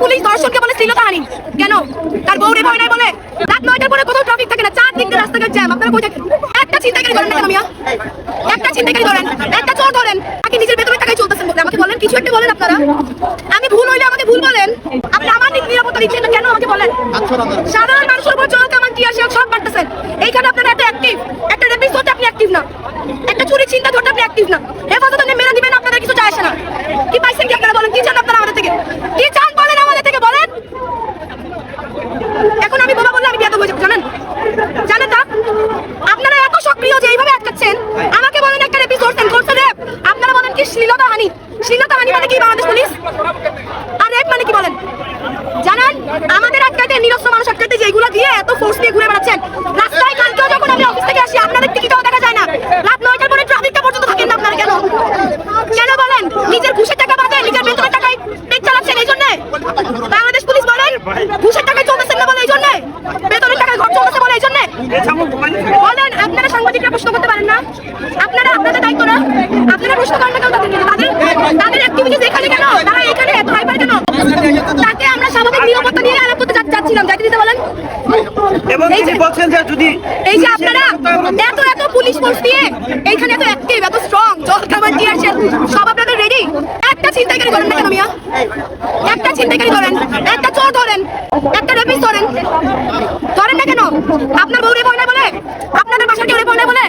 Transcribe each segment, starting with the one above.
Police ধর্ষণকে বলে শ্লীলতাহানি। কেন? তার বউরে ভয় নাই বলে? রাত নয়টার পরে কোথাও ট্রাফিক থাকে না। চার দিন রাস্তাঘাট জ্যাম আপনারা কই থাকেন? একটা ছিনতাইকারী ধরেন না একটা ছিনতাইকারী ধরেন একটা চোর ধরেন। নাকি নিজের বেতনের টাকায় চলতেছেন বলে। আমাকে বলেন, কিছু একটা বলেন আপনারা। আমি ভুল হইলে আমাকে ভুল বলেন। আপনি আমার নিরাপত্তা দিচ্ছেন কেন আমাকে বলেন? সাধারণ মানুষের উপর জল কামান টিয়া শিয়া সব পারতেছেন এইখানে আপনারা এত অ্যাক্টিভ একটা রেপিস হতে আপনি অ্যাক্টিভ না। একটা চুরি চিন্তা ধরতে আপনি অ্যাক্টিভ না। হেফাজতে মেরে দিবেন, আপনাদের কিছু যায় আসে না। কি পাইছেন কি আপনারা বলেন? কি চান আপনারা আমাদের থেকে? কি চান বলেন আমাদের থেকে বলেন এখন আমি বাবা বললে আমি বিয়াত হয়ে যাব জানেন জানেন না আপনারা এত সক্রিয় যে এইভাবে আটকাচ্ছেন আমাকে বলেন একটা রেপি করছেন করছে রেপ আপনারা বলেন কি শ্লীলতা হানি শ্লীলতা হানি মানে কি বাংলাদেশ পুলিশ? আর রেপ মানে কি বলেন? জানেন, আমাদের আটকাতে নিরস্ত্র মানুষ আটকাতে যেগুলো দিয়ে এত ফোর্স দিয়ে ঘুরে বেড়াচ্ছেন। রাস্তায় কালকেও যখন আমি অফিস থেকে আসি, আপনাদের টিকিটও দেখা যায় না। রাত নয়টার পরে ট্রাফিকটা পর্যন্ত থাকেন না আপনারা কেন? কেন বলেন? নিজের ঘুষের টাকা বাদে নিজের বেতনের টাকায় পেট চালাচ্ছেন এই জন্যে? বাংলাদেশ পুলিশ বলেন, ঘুষের টাকায় চলতেছেন না বলে এই জন্যে? বেতনের টাকায় ঘর চলতেছে বলে এই জন্যে? বলেন, আপনারা সাংবাদিকরা প্রশ্ন করতে পারেন না? আপনারা, আপনাদের দায়িত্ব না? আপনারা প্রশ্ন করেন না কেন তাদের নিয়ে? তাদের তাদের অ্যাক্টিভিটিস এখানে কেন তারা এখানে এত হাইপার কেন তাকে আমরা স্বাভাবিক নিরাপত্তা নিয়ে আলাপ করতে যা- যাচ্ছিলাম যাইতে দিতে বলেন এবং তিনি বলছেন যে যদি এই যে আপনারা এত এত পুলিশ ফোর্স দিয়ে এইখানে এত অ্যাক্টিভ এত স্ট্রং জল খাবার টিয়ার শেল সব আপনাদের রেডি একটা ধরেন না কেন মিয়া? একটা ধরেন একটা চোর ধরেন একটা রেপিস ধরেন। ধরেন না কেন? আপনার বউরে না বলে? আপনাদের বাসার কেউ না বলে?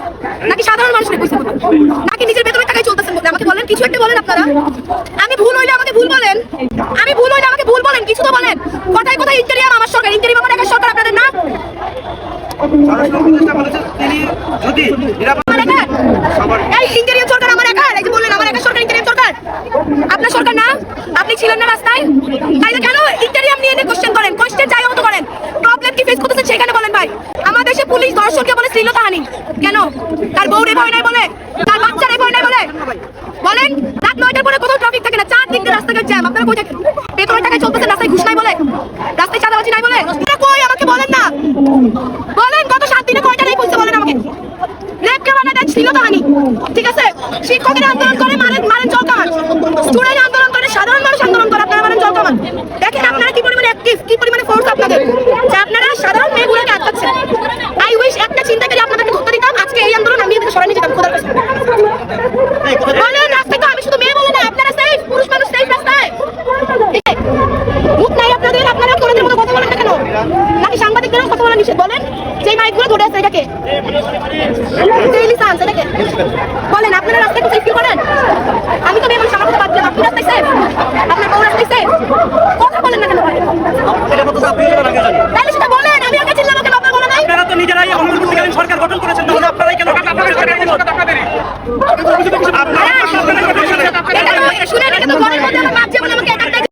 নাকি সাধারণ মানুষের কইছে বলে? নাকি নিজের বেতনের টাকায় চলতেছেন বলে? আমাকে বলেন কিছু একটা বলেন আপনারা। আমি ভুল হইলে আমাকে ভুল বলেন। আমি ভুল হইলে আমাকে ভুল বলেন কিছু তো বলেন। কথায় কথায় ইন্টেরিয়াম আমার সরকার ইন্টেরিয়াম আমার একা সরকার আপনাদের না স্বরাষ্ট্র উপদেষ্টা বলেছেন তিনি যদি আমার একার? এই ইন্টেরিয়র সরকার আমার একার এই যে বললেন, আমার একার সরকার, ইন্টেরিয়র সরকার। আপনার সরকার না? আপনি ছিলেন না রাস্তায়? তাইলে কেন ইন্টেরিয়াম নিয়ে কোশ্চেন করেন? কোশ্চেন যাই মতো করেন প্রবলেম কি ফেস করতেছেন সেখানে বলেন ভাই। আমাদের দেশে পুলিশ ধর্ষণকে বলে শ্লীলতাহানি কেন? তার বউরে ভয় নাই বলে? তার বাচ্চারে ভয় নাই বলে? বলেন, রাত নয়টার পরে কোথাও ট্রাফিক থাকে না। চার দিন রাস্তাঘাট জ্যাম। আপনারা কই থাকেন? বেতনের টাকায় চলতেছে, রাস্তায় ঘুষ নাই বলে? রাস্তায় চাঁদাবাজি নাই বলে? কই? আমাকে বলেন না বলেন গত সাত দিনে কয়টা নেই বলতে বলেন আমাকে রেপকে বানা দেয় শ্লীলতাহানি ঠিক আছে? শিক্ষকের আন্দোলন করে মারেন মারেন জল স্টুডেন্ট আন্দোলন করে, সাধারণ মানুষ আন্দোলন করে, আপনারা মারেন জল দেখেন আপনারা কি পরিমাণে অ্যাক্টিভ কি পরিমাণে ফোর্স আপনাদের? যে আপনারা সাধারণ মেয়েগুলোকে আটকাচ্ছেন। আই উইশ একটা চিন্তাকারী আপনাদেরকে ধরতে দিতাম, আজকে এই আন্দোলন আমি এদেরকে সরাই নিয়ে যেতাম, খোদার কাছে সাংবাদিকদেরও কথা বলা নিষেধ? বলেন যে মাইকগুলো ধরে আছে এটাকে। ডেইলি সায়েন্স এটাকে। বলেন আপনারা রাস্তায় কোথায় ফিল করেন? আমি তো মেয়ে মানুষ আমার কথা বাদ দিলাম আপনি রাস্তায় সেফ আপনার বউ রাস্তায় সেফ কথা বলেন না কেন তাহলে সেটা বলেন আমি আগে চিল্লাবো কেন? আপনার বলে নাই। আপনারা তো নিজেরাই অন্তর্বর্তীকালীন সরকার গঠন করেছেন তাহলে আপনারাই কেন আপনারা